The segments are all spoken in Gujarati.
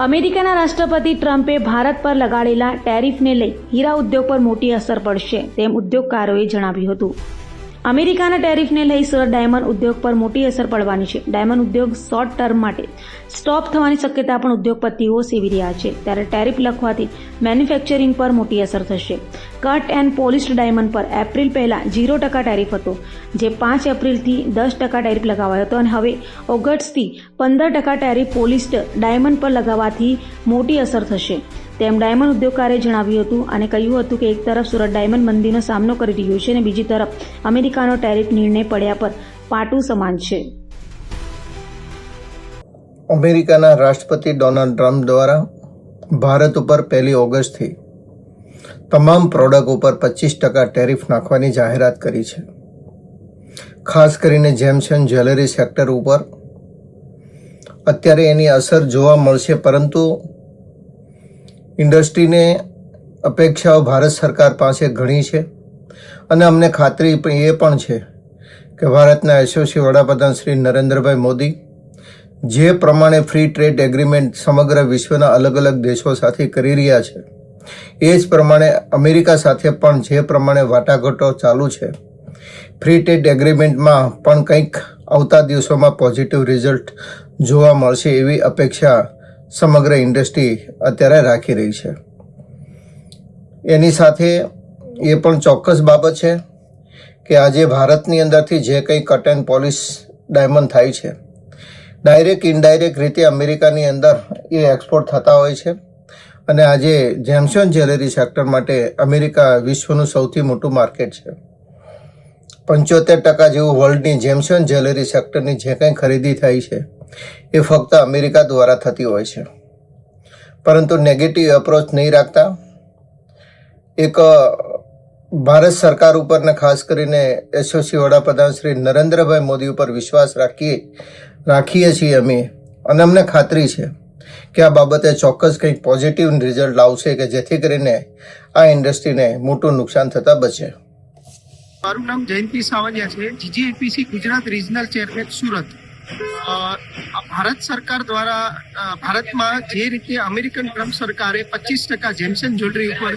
અમેરિકાના રાષ્ટ્રપતિ ટ્રમ્પે ભારત પર લગાડેલા ટેરિફને લઈ હીરા ઉદ્યોગ પર મોટી અસર પડશે, તેમ ઉદ્યોગકારોએ જણાવ્યું હતું. અમેરિકાના ટેરિફને લઈ સુરત ડાયમંડ ઉદ્યોગ પર મોટી અસર પડવાની છે. ડાયમંડ ઉદ્યોગ શોર્ટ ટર્મ માટે સ્ટોપ થવાની શક્યતા પણ ઉદ્યોગપતિઓ સેવી રહ્યા છે. ત્યારે ટેરિફ લખવાથી મેન્યુફેક્ચરિંગ પર મોટી અસર થશે. કટ એન્ડ પોલિશ્ડ ડાયમંડ પર એપ્રિલ પહેલાં ઝીરો ટકા ટેરિફ હતો, જે પાંચ એપ્રિલથી દસ ટકા ટેરિફ લગાવાયો હતો અને હવે ઓગસ્ટથી પંદર ટકા ટેરિફ પોલિશ્ડ ડાયમંડ પર લગાવવાથી મોટી અસર થશે. તેમ ડાયમંડ ઉદ્યોગકારે જણાવ્યું હતું અને કહ્યું હતું કે એક તરફ સુરત ડાયમંડ મંદીનો સામનો કરી રહ્યું છે અને બીજી તરફ અમેરિકાનો ટેરિફ નિર્ણય પડ્યા પર પાટું સમાન છે. અમેરિકાના રાષ્ટ્રપતિ ડોનાલ્ડ ટ્રમ્પ દ્વારા ભારત ઉપર પહેલી ઓગસ્ટથી તમામ પ્રોડક્ટ ઉપર પચીસ ટકા ટેરિફ નાખવાની જાહેરાત કરી છે. ખાસ કરીને જેમ્સ એન્ડ જ્વેલરી સેક્ટર ઉપર અત્યારે એની અસર જોવા મળશે, પરંતુ ઇન્ડસ્ટ્રીને અપેક્ષાઓ ભારત સરકાર પાસે ઘણી છે અને અમને ખાતરી એ પણ છે કે ભારતના યશસ્વી વડાપ્રધાન શ્રી નરેન્દ્રભાઈ મોદી જે પ્રમાણે ફ્રી ટ્રેડ એગ્રીમેન્ટ સમગ્ર વિશ્વના અલગ અલગ દેશો સાથે કરી રહ્યા છે, એ જ પ્રમાણે અમેરિકા સાથે પણ જે પ્રમાણે વાટાઘાટો ચાલુ છે ફ્રી ટ્રેડ એગ્રીમેન્ટમાં પણ કંઈક આવતા દિવસોમાં પોઝિટિવ રિઝલ્ટ જોવા મળશે એવી અપેક્ષા સમગ્ર ઇન્ડસ્ટ્રી અત્યારે રાખી રહી છે. એની સાથે એ પણ ચોક્કસ બાબત છે કે આજે ભારતની અંદરથી જે કંઈ કટ એન્ડ પોલિશ ડાયમંડ થાય છે, ડાયરેક્ટ ઇનડાયરેક્ટ રીતે અમેરિકાની અંદર એ એક્સપોર્ટ થતા હોય છે. અને આજે જેમ્સોન જ્વેલરી સેક્ટર માટે અમેરિકા વિશ્વનું સૌથી મોટું માર્કેટ છે. પંચોતેર ટકા જેવું વર્લ્ડની જેમ્સન જ્વેલરી સેક્ટરની જે કંઈ ખરીદી થાય છે એ ફક્ત અમેરિકા દ્વારા થતી હોય છે. પરંતુ નેગેટિવ એપ્રોચ નહીં રાખતા. એક ભારત સરકાર ઉપર ને ખાસ કરીને યશસ્વી વડાપ્રધાન શ્રી નરેન્દ્રભાઈ મોદી ઉપર વિશ્વાસ રાખીએ રાખીએ છીએ અમે. અને અમને ખાતરી છે કે આ બાબતે ચોક્કસ કંઈક પોઝિટિવ રિઝલ્ટ લાવશે કે જેથી કરીને આ ઇન્ડસ્ટ્રીને મોટું નુકસાન થતાં બચે. મારું નામ જયંતિ સાવલિયા છે. GJEPC Gujarat regional chairman Surat. Bharat સરકાર દ્વારા ભારતમાં જે રીતે અમેરિકન ટ્રમ્પ સરકારે પચીસ ટકા જેમસન જ્વેલરી ઉપર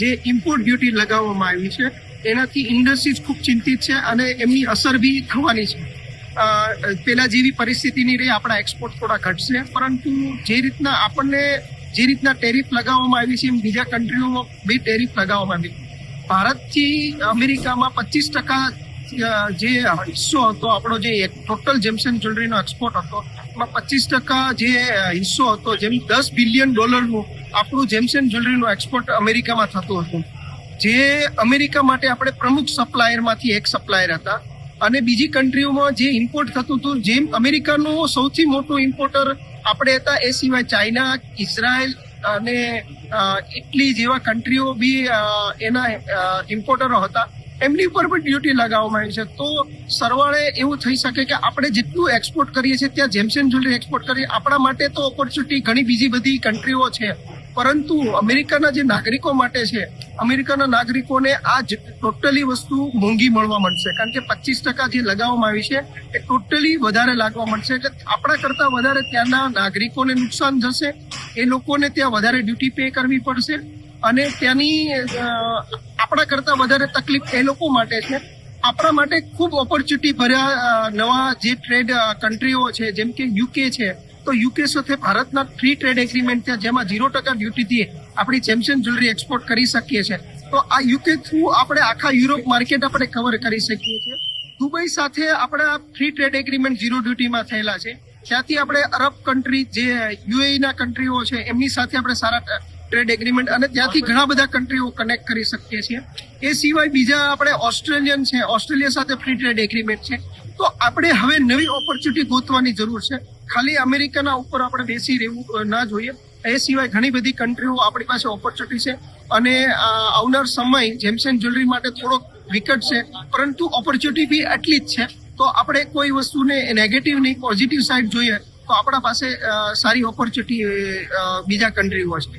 જે ઇમ્પોર્ટ ડ્યુટી લગાવવામાં આવી છે, એનાથી ઇન્ડસ્ટ્રીઝ ખૂબ ચિંતિત છે અને એમની અસર બી થવાની છે. પેલા જેવી પરિસ્થિતિ નહીં રહી આપણા એક્સપોર્ટ થોડા ઘટશે, પરંતુ જે રીતના આપણને જે રીતના ટેરિફ લગાવવામાં આવી છે એમ બીજા કન્ટ્રીઓમાં બી ટેરિફ લગાવવામાં આવી. ભારતથી અમેરિકામાં પચીસ ટકા જે હિસ્સો હતો, આપણો જે ટોટલ જેમસન જ્વેલરીનો એક્સપોર્ટ હતો, એમાં પચીસ ટકા જે હિસ્સો હતો, જેમ દસ બિલિયન ડોલરનું આપણું જેમસન જ્વેલરીનું એક્સપોર્ટ અમેરિકામાં થતું હતું. જે અમેરિકા માટે આપણે પ્રમુખ સપ્લાયરમાંથી એક સપ્લાયર હતા. અને બીજી કન્ટ્રીઓમાં જે ઇમ્પોર્ટ થતું હતું, જેમ અમેરિકાનું સૌથી મોટું ઇમ્પોર્ટર આપણે હતા, એ સિવાય ચાઇના ઇઝરાયલ અને ઇટલી જેવા કન્ટ્રીઓ બી એના ઇમ્પોર્ટરો હતા. એમની ઉપર પણ ડ્યુટી લગાવવામાં આવી છે. તો સરવાળે એવું થઈ શકે કે આપણે જેટલું એક્સપોર્ટ કરીએ છીએ, ત્યાં જેમસન જ્વેલરી એક્સપોર્ટ કરીએ, આપણા માટે તો ઓપોર્ચ્યુનિટી ઘણી બીજી બધી કન્ટ્રીઓ છે. પરંતુ અમેરિકાના જે નાગરિકો માટે છે, અમેરિકાના નાગરિકોને આ ટોટલી વસ્તુ મોંઘી મળવા મળશે કારણ કે પચીસ ટકા જે લગાવવામાં આવી છે, એ ટોટલી વધારે લાગવા મળશે એટલે આપણા કરતાં વધારે ત્યાંના નાગરિકોને નુકસાન થશે. એ લોકોને ત્યાં વધારે ડ્યુટી પે કરવી પડશે. અને ત્યાંની આપણા કરતાં વધારે તકલીફ એ લોકો માટે છે. આપણા માટે ખૂબ ઓપોર્ચ્યુનિટી ભર્યા નવા જે ટ્રેડ કન્ટ્રીઓ છે, જેમ કે યુકે છે, તો યુકે સાથે ભારતના ફ્રી ટ્રેડ એગ્રીમેન્ટ છે, જેમાં ઝીરો ટકા ડ્યુટીથી આપણી જેમસન જ્વેલરી એક્સપોર્ટ કરી શકીએ છીએ તો આ યુકે થ્રુ આપણે આખા યુરોપ માર્કેટ આપણે કવર કરી શકીએ છીએ. દુબઈ સાથે આપણા ફ્રી ટ્રેડ એગ્રીમેન્ટ ઝીરો ડ્યુટીમાં થયેલા છે. ત્યાંથી આપણે અરબ કન્ટ્રી જે યુએઈના કન્ટ્રીઓ છે, એમની સાથે આપણે સારા ટ્રેડ એગ્રીમેન્ટ અને ત્યાંથી ઘણા બધા કન્ટ્રીઓ કનેક્ટ કરી શકીએ છીએ. એ સિવાય બીજા આપણે ઓસ્ટ્રેલિયન છે, ઓસ્ટ્રેલિયા સાથે ફ્રી ટ્રેડ એગ્રીમેન્ટ છે. તો આપણે હવે નવી ઓપોર્ચ્યુનિટી ગોતવાની જરૂર છે. ખાલી અમેરિકાના ઉપર આપણે બેસી રહેવું ના જોઈએ. એ સિવાય ઘણી બધી કન્ટ્રીઓ આપણી પાસે ઓપોર્ચ્યુનિટી છે. અને આવનાર સમય જેમસન જ્વેલરી માટે થોડોક વિકટ છે, પરંતુ ઓપોર્ચ્યુનિટી બી એટલી જ છે. તો આપણે કોઈ વસ્તુને નેગેટિવ નહીં પોઝિટિવ સાઈડ જોઈએ, તો આપણા પાસે સારી ઓપોર્ચ્યુનિટી બીજા કન્ટ્રીઓ છે.